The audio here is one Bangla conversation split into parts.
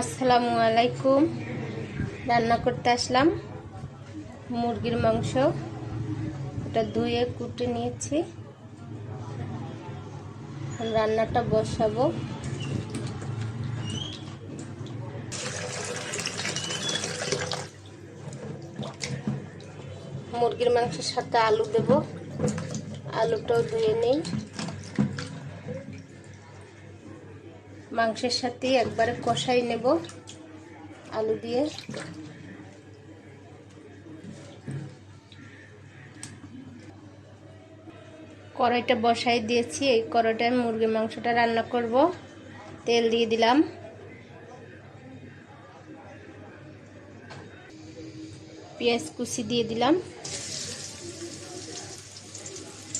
আসসালামু আলাইকুম। রান্না করতে আসলাম। মুরগির মাংস। ওটা ধুয়ে কুটে নিয়েছি। রান্নাটা বসাবো। মুরগির মাংসের সাথে আলু দেব। আলুটাও ধুয়ে নেই। মাংসের সাথে একবারে কষাই নেব আলু দিয়ে। কড়াইটা বসাই দিয়েছি, এই কড়াইটায় মুরগির মাংসটা রান্না করব। তেল দিয়ে দিলাম। পেঁয়াজ কুচি দিয়ে দিলাম।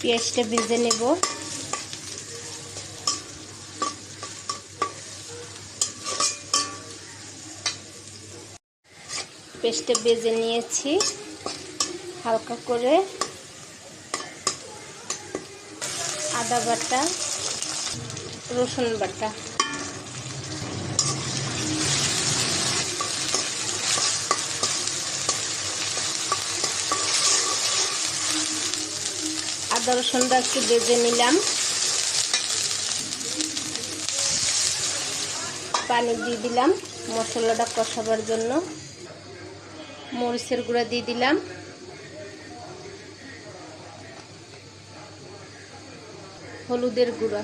পেঁয়াজটা ভেজে নেব। পেস্টটা বেজে নিয়েছি, হালকা করে। আদা বাটা, রসুন বাটা। আদা রসুনটা একটু বেজে নিলাম। পানি দিয়ে দিলাম মশলাটা কষাবার জন্য। মরিচের গুঁড়া দিয়ে দিলাম। হলুদের গুঁড়া,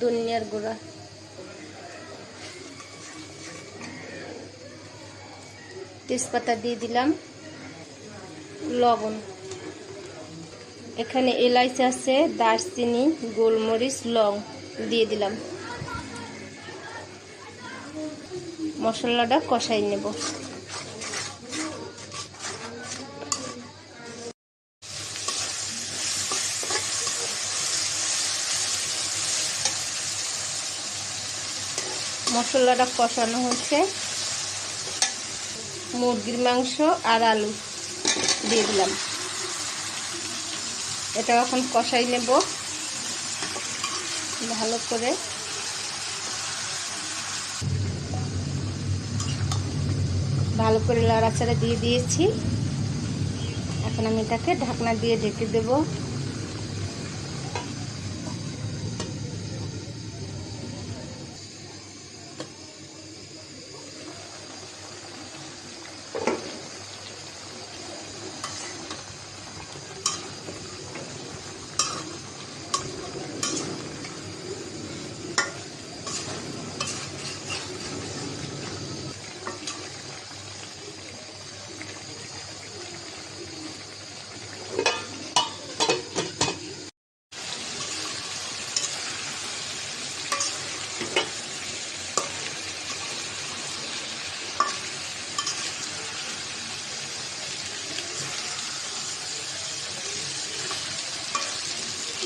ধনিয়ার গুঁড়া। তেজপাতা দিয়ে দিলাম। লবণ। এখানে এলাইচ আছে, দারচিনি, গোলমরিচ, লং দিয়ে দিলাম। মশলাটা কষাই নেব। মশলাটা কষানো হচ্ছে। মুরগির মাংস আর আলু দিয়ে দিলাম। এটা এখন কষাই নেব। ভালো করে। ভালো করে লড়াচাড়া দিয়ে দিয়েছি। এখন আমি এটাকে ঢাকনা দিয়ে ঢেকে দেবো।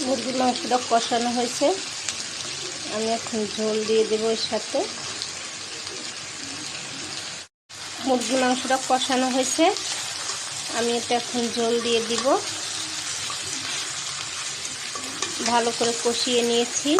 মুরগির মাংসটা কষানো হয়েছে। আমি এখন ঝোল দিয়ে দেবো এর সাথে। মুরগির মাংসটা কষানো হয়েছে। আমি এটা এখন ঝোল দিয়ে দিব। ভালো করে কষিয়ে নিয়েছি।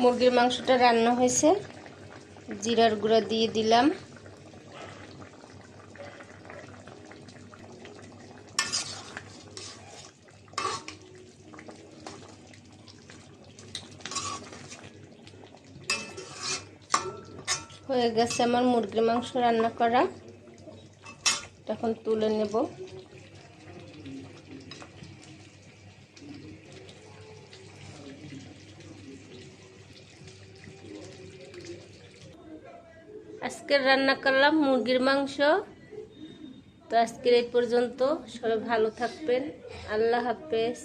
মুরগির মাংসটা রান্না হয়েছে। জিরার গুঁড়া দিয়ে দিলাম। হয়ে গেছে আমার মুরগির মাংস রান্না করা। এখন তুলে নেব। আজকের রান্না করলাম মুরগির মাংস। তো আজকের এই পর্যন্ত সবাই ভালো থাকবেন। আল্লাহ হাফেজ।